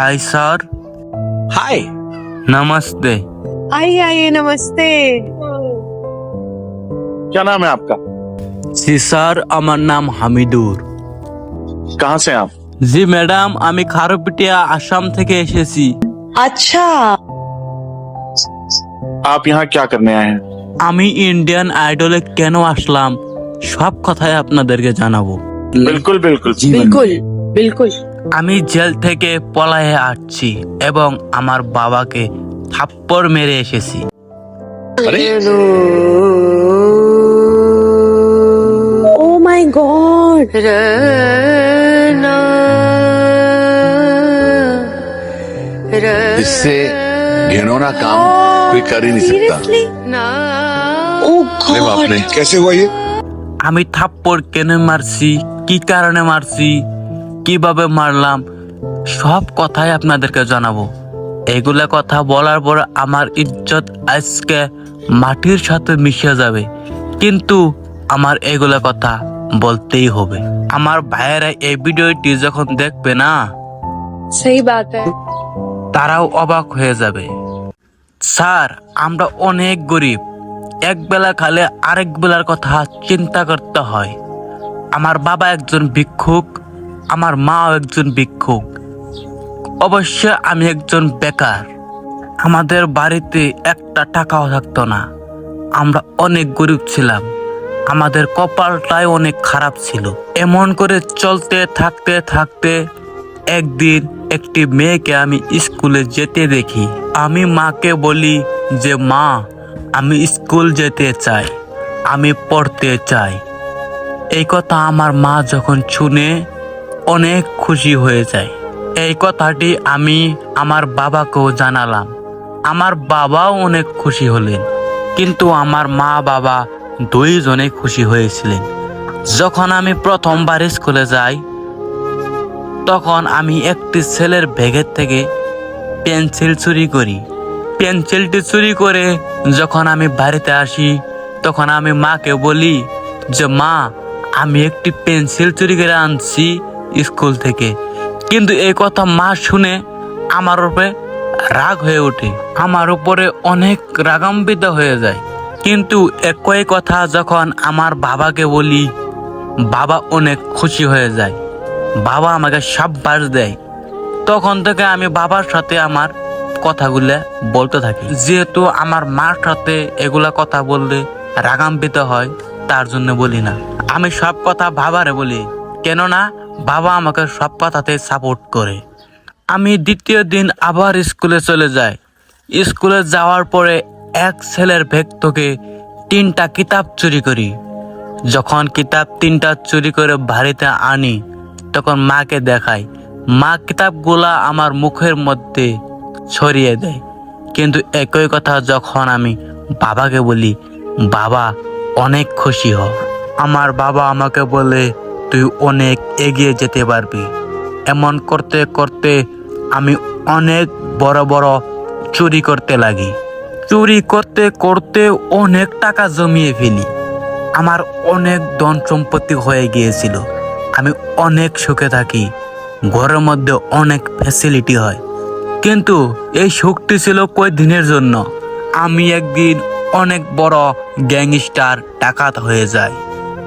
Hi sir hi नमस्ते आइए आइए नमस्ते क्या नाम है आपका জি স্যার আমার নাম হামিদুর कहाँ से हैं आप জি ম্যাডাম আমি খারপিটিয়া আসাম থেকে এসেছি अच्छा आप यहाँ क्या करने आए हैं আমি ইন্ডিয়ান আইডলে কেন আসলাম সব কথাই আপনাদেরকে জানাবো बिल्कुल बिल्कुल बिल्कुल बिल्कुल আমি জেল থেকে পলায়ে আসছি এবং আমার বাবাকে থাপ্পড় মেরে এসেছি ओ माय गॉड इससे घिनौना काम कोई कर ही नहीं सकता सीरियसली ओ अरे बाप गॉड रे कैसे हुआ ये আমি থাপ্পড় কেন মারছি কি কারণে মারছি কীভাবে মারলাম সব কথাই আপনাদেরকে জানাব। এগুলা কথা বলার পর আমার ইজ্জত আজকে মাটির সাথে মিশে যাবে। কিন্তু আমার এগুলা কথা বলতেই হবে। আমার ভাইয়েরা এই ভিডিওটি যখন দেখবে না সেই তারাও অবাক হয়ে যাবে। স্যার আমরা অনেক গরিব। এক বেলা খালে আরেক বেলার কথা চিন্তা করতে হয়। আমার বাবা একজন ভিক্ষুক আমার মাও একজন ভিক্ষুক। অবশ্য আমি একজন বেকার। আমাদের বাড়িতে একটা টাকাও থাকতো না। আমরা অনেক গরিব ছিলাম। আমাদের কপালটাই অনেক খারাপ ছিল। এমন করে চলতে, থাকতে থাকতে একদিন একটি মেয়েকে আমি স্কুলে যেতে দেখি। আমি মাকে বলি যে, মা, আমি স্কুল যেতে চাই। আমি পড়তে চাই। এই কথা আমার মা যখন শুনে অনেক খুশি হয়ে যায়। এই কথাটি আমি আমার বাবাকেও জানালাম। আমার বাবাও অনেক খুশি হলেন, কিন্তু আমার মা বাবা দুইজনে খুশি হয়েছিলেন। যখন আমি প্রথমবার স্কুলে যাই, তখন আমি একটি ছেলের ব্যাগের থেকে পেন্সিল চুরি করি। পেন্সিলটি চুরি করে যখন আমি বাড়িতে আসি, তখন আমি মাকে বলি যে, মা, আমি একটি পেন্সিল চুরি করে আনছি স্কুল থেকে। কিন্তু এই কথা মা শুনে আমার উপরে রাগ হয়ে ওঠে। আমার উপরে অনেক রাগাম্বিত হয়ে যায়। কিন্তু একই কথা যখন আমার বাবাকে বলি, বাবা অনেক খুশি হয়ে যায়। বাবা আমাকে সাব্বাস দেয়। তখন থেকে আমি বাবার সাথে আমার কথাগুলো বলতে থাকি। যেহেতু আমার মার সাথে এগুলা কথা বললে রাগাম্বিত হয়, তার জন্য বলি না। আমি সব কথা বাবারে বলি। কেননা বাবা আমাকে সব কথাতে সাপোর্ট করে। আমি দ্বিতীয় দিন আবার স্কুলে চলে যাই। স্কুলে যাওয়ার পরে এক ছেলের ভেগ থেকে তিনটা কিতাব চুরি করি। যখন কিতাব তিনটা চুরি করে বাড়িতে আনি, তখন মাকে দেখাই। মা কিতাবগুলা আমার মুখের মধ্যে ছড়িয়ে দেয়। কিন্তু একই কথা যখন আমি বাবাকে বলি, বাবা, অনেক খুশি হ। আমার বাবা আমাকে বলে তুই অনেক এগিয়ে যেতে পারবি। এমন করতে করতে আমি অনেক বড় বড় চুরি করতে লাগি। চুরি করতে করতে অনেক টাকা জমিয়ে ফেলি। আমার অনেক ধন সম্পত্তি হয়ে গিয়েছিল। আমি অনেক সুখে থাকি। ঘরের মধ্যে অনেক ফ্যাসিলিটি হয়। কিন্তু এই সুখটি ছিল কয় দিনের জন্য? আমি একদিন অনেক বড় গ্যাংস্টার ডাকাত হয়ে যায়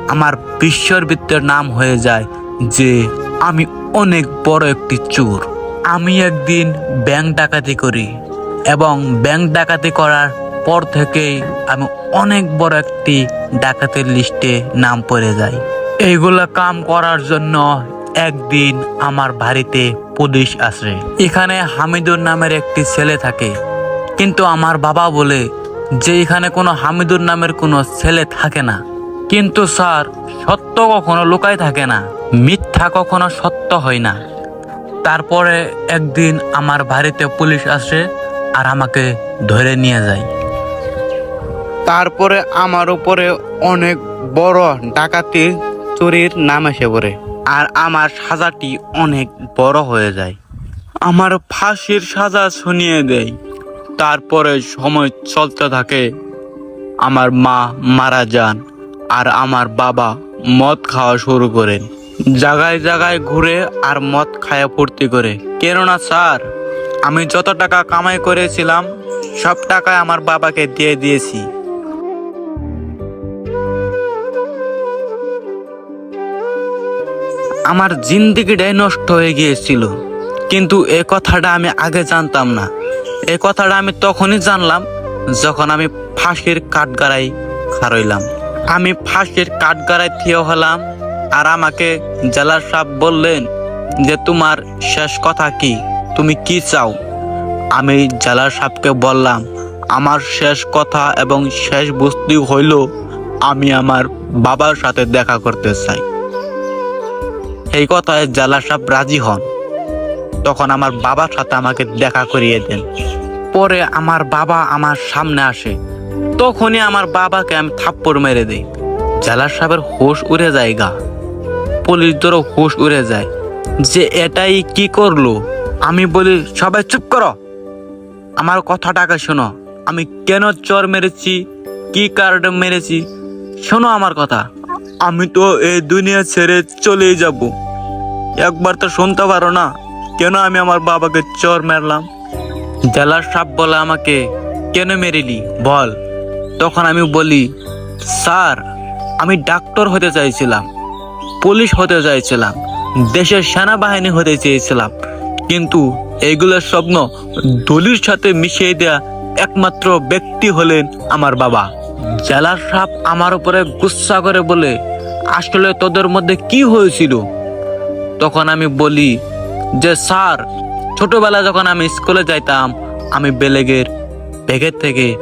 আমার বিশ্ববিদ্যার নাম হয়ে যায় যে আমি অনেক বড় একটি চোর। আমি একদিন ব্যাংক ডাকাতি করি এবং ব্যাংক ডাকাতি করার পর থেকেই আমি অনেক বড় একটি ডাকাতের লিস্টে নাম পড়ে যাই। এইগুলা কাম করার জন্য একদিন আমার বাড়িতে পুলিশ আসে। এখানে হামিদুর নামের একটি ছেলে থাকে। কিন্তু আমার বাবা বলে যে এখানে কোনো হামিদুর নামের কোনো ছেলে থাকে না। কিন্তু স্যার, সত্য কখনো লুকায় থাকে না, মিথ্যা কখনো সত্য হয় না। তারপরে একদিন আমার বাড়িতে পুলিশ আসে আর আমাকে ধরে নিয়ে যায়। তারপরে আমার উপরে অনেক বড় ডাকাতি চুরির নাম এসে পড়ে আর আমার সাজাটি অনেক বড় হয়ে যায়। আমার ফাঁসির সাজা শুনিয়ে দেয়। তারপরে সময় চলতে থাকে। আমার মা মারা যান। আর আমার বাবা মদ খাওয়া শুরু করেন জায়গায় জায়গায় ঘুরে আর মদ খায় ফুর্তি করে। কেননা স্যার, আমি যত টাকা কামাই করেছিলাম, সব টাকা আমার বাবাকে দিয়ে দিয়েছি। আমার জিন্দিগিটাই নষ্ট হয়ে গিয়েছিল। কিন্তু এ কথাটা আমি আগে জানতাম না। এ কথাটা আমি তখনই জানলাম, যখন আমি ফাঁসির কাঠগাড়াই খারইলাম আমি ফাঁসির কাঠগাড়াই থিয়ে হলাম আর আমাকে জেলার সাহেব বললেন যে তোমার শেষ কথা কি? তুমি কি চাও? আমি জেলার সাহেবকে বললাম, আমার শেষ কথা এবং শেষ বস্তু হইল আমি আমার বাবার সাথে দেখা করতে চাই। এই কথায় জেলা সাপ রাজি হন। তখন আমার বাবার সাথে আমাকে দেখা করিয়ে দেন। পরে আমার বাবা আমার সামনে আসে। তখনই আমার বাবাকে আমি থাপ্পড় মেরে দিই। জেলার সাহেবের হোশ উড়ে যায় গা। পুলিশ ধরো হোশ উড়ে যায় যে এটাই কি করল? আমি বলি, সবাই চুপ করো। আমার কথাটাকে শোনো। আমি কেন চর মেরেছি? কি কারণে মেরেছি? শোনো আমার কথা। আমি তো এই দুনিয়া ছেড়ে চলেই যাব। একবার তো শুনতে পারো না, কেন আমি আমার বাবাকে চর মারলাম? জেলার সাপ বলে আমাকে কেন মেরিলি? বল। তখন আমি বলি, স্যার, আমি ডাক্তার হতে চাইছিলাম, পুলিশ হতে চাইছিলাম, দেশের সেনাবাহিনী হতে চেয়েছিলাম। কিন্তু এইগুলোর স্বপ্ন দলির সাথে মিশিয়ে দেয়া একমাত্র ব্যক্তি হলেন আমার বাবা। জেলার সাপ আমার উপরে গুসা করে বলে, আসলে তোদের মধ্যে কি হয়েছিল? তখন আমি বলি যে, স্যার ছোটবেলা যখন আমি স্কুলে যাইতাম, আমি বেলেগের ব্যাগের থেকে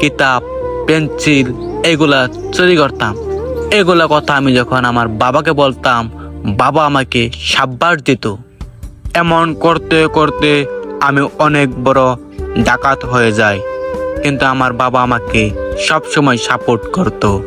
কিতাব, পেন্সিল এগুলা চুরি করতাম। এগুলা কথা আমি যখন আমার বাবাকে বলতাম, বাবা আমাকে সাব্বাস দিত। এমন করতে করতে আমি অনেক বড় ডাকাত হয়ে যাই। কিন্তু আমার বাবা আমাকে সব সময় সাপোর্ট করতো।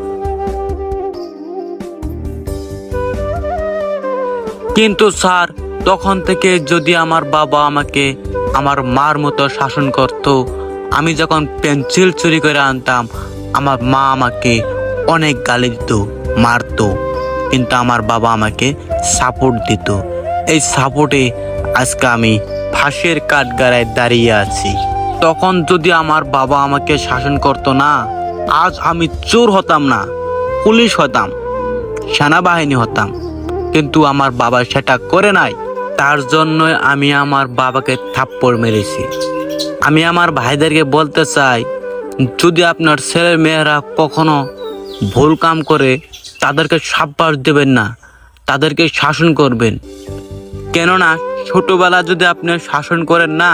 কিন্তু স্যার, তখন থেকে যদি আমার বাবা আমাকে আমার মার মতো শাসন করত আমি যখন পেন্সিল চুরি করে আনতাম, আমার মা আমাকে অনেক গালি দিত, মারতো। কিন্তু আমার বাবা আমাকে সাপোর্ট দিত। এই সাপোর্টে আজকে আমি ফাঁসের কাঠগাড়ায় দাঁড়িয়ে আছি। তখন যদি আমার বাবা আমাকে শাসন করতো না, আজ আমি চোর হতাম না, পুলিশ হতাম, সেনাবাহিনী হতাম। কিন্তু আমার বাবা সেটা করে নাই, তার জন্য আমি আমার বাবাকে থাপ্পড় মেরেছি। আমি আমার ভাইদেরকে বলতে চাই, যদি আপনার ছেলে মেয়েরা কখনো ভুল কাম করে, তাদেরকে সাব্বাস দেবেন না, তাদেরকে শাসন করবেন। কেননা ছোটোবেলা যদি আপনি শাসন করেন না,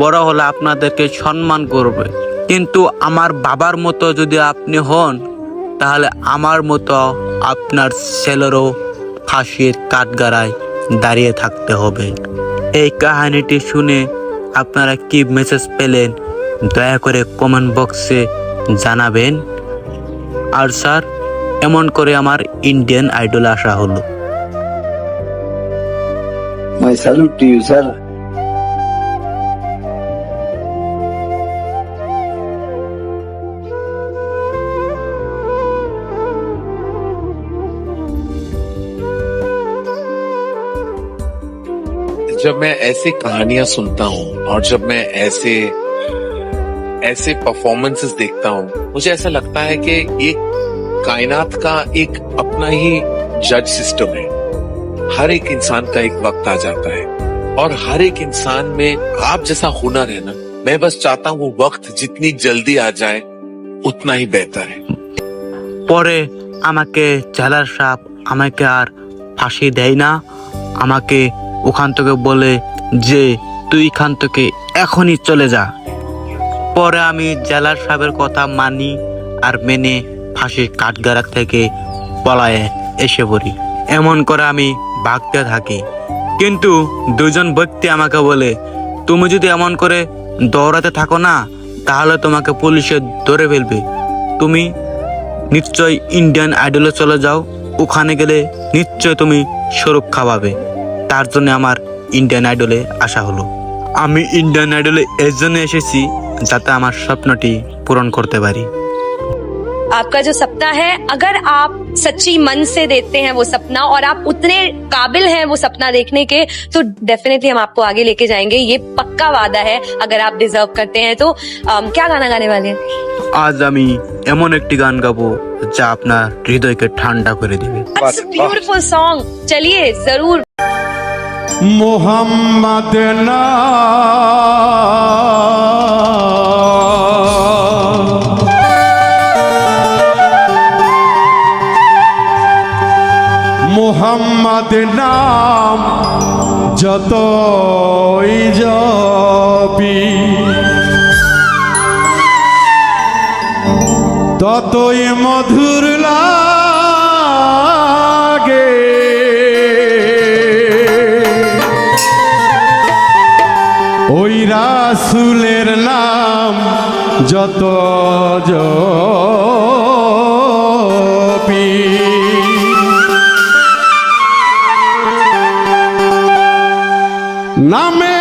বড় হলে আপনাদেরকে সম্মান করবে। কিন্তু আমার বাবার মতো যদি আপনি হন, তাহলে আমার মতো আপনার ছেলেরও ফাঁসির কাঠগাড়ায় দাঁড়িয়ে থাকতে হবে। এই কাহিনীটি শুনে আপনারা কি মেসেজ পেলেন? দয়া করে কমেন্ট বক্সে জানাবেন। আর স্যার এমন করে আমার ইন্ডিয়ান আইডল আসা হলো। মাই salute to you, sir. जब मैं ऐसी कहानियां सुनता हूँ और जब मैं ऐसे ऐसे परफॉर्मेंसेस देखता हूँ मुझे ऐसा लगता है कि ये कायनात का एक अपना ही जज सिस्टम है हर एक इंसान का एक वक्त आ जाता है और हर एक इंसान में आप जैसा हुनर है ना मैं बस चाहता हूँ वो वक्त जितनी जल्दी आ जाए उतना ही बेहतर है পরে আমাকে জেলার সাপ আমাকে আর ফাঁসি দেয় না আমাকে ওখান থেকে বলে যে, তুই এখান থেকে এখনই চলে যা। পরে আমি জেলার সাহেবের কথা মানি আর মেনে ফাঁসির কাঠগাড়া থেকে পলায়ে এসে পড়ি। এমন করে আমি ভাগতে থাকি। কিন্তু দুজন ব্যক্তি আমাকে বলে, তুমি যদি এমন করে দৌড়াতে থাকো না, তাহলে তোমাকে পুলিশে ধরে ফেলবে। তুমি নিশ্চয় ইন্ডিয়ান আইডলে চলে যাও। ওখানে গেলে নিশ্চয় তুমি সুরক্ষা পাবে। তার জন্য আমার ইন্ডিয়ান আইডলে আসা হলো আমি ইন্ডিয়ান আইডলে এর জন্য এসেছি যাতে আমার স্বপ্নটি পূরণ করতে পারি आपका जो सपना है अगर आप सच्ची मन से देते हैं वो सपना और आप उतने काबिल हैं वो सपना देखने के तो डेफिनेटली हम आपको आगे लेके जाएंगे ये पक्का वादा है अगर आप डिजर्व करते हैं तो अम, क्या गाना गाने वाले हैं আজ আমি এমন একটি গান গাবো যা আপনার হৃদয়কে ঠান্ডা করে দিবে ब्यूटीफुल सॉन्ग चलिए जरूर মোহাম্মদ মোহাম্মদ নাম যতই জপি ততই মধুর লাগে। রাসুলের নাম যত জপি। নামে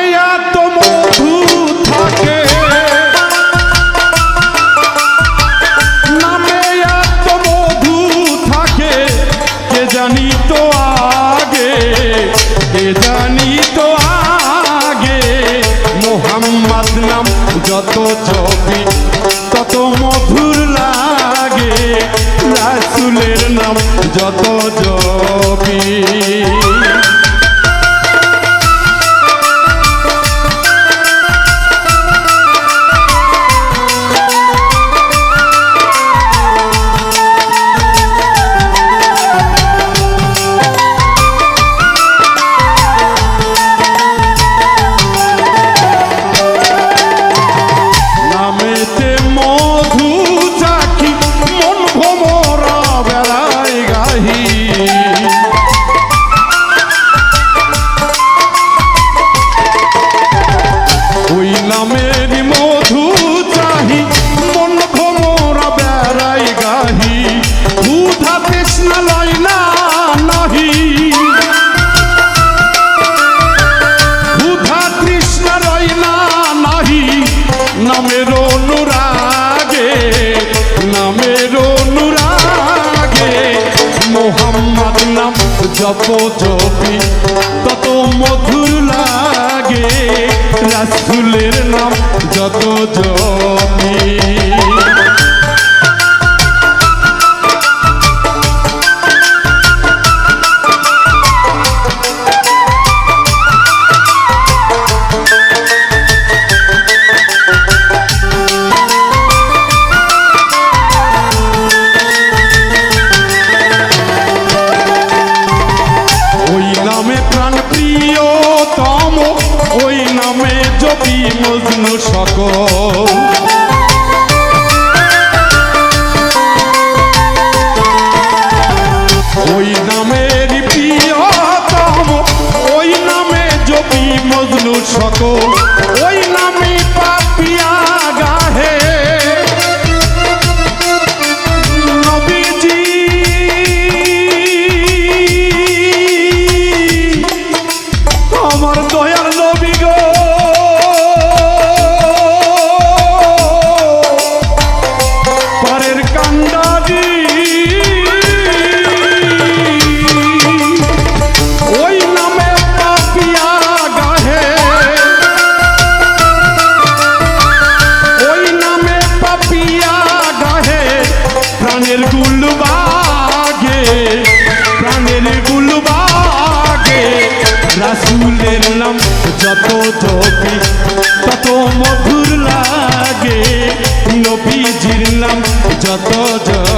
যত জপি ওই নামে প্রাণ প্রিয়তম ওই জপি মজনু সকল। ওই নামের প্রিয়তম ওই নামে জপি মজনু সকল। প্রাণের গুলবাগে প্রাণের গুলবাগে, রাসুলের নাম যত জপি তত মধুর লাগে। নবীজির নাম যত জপি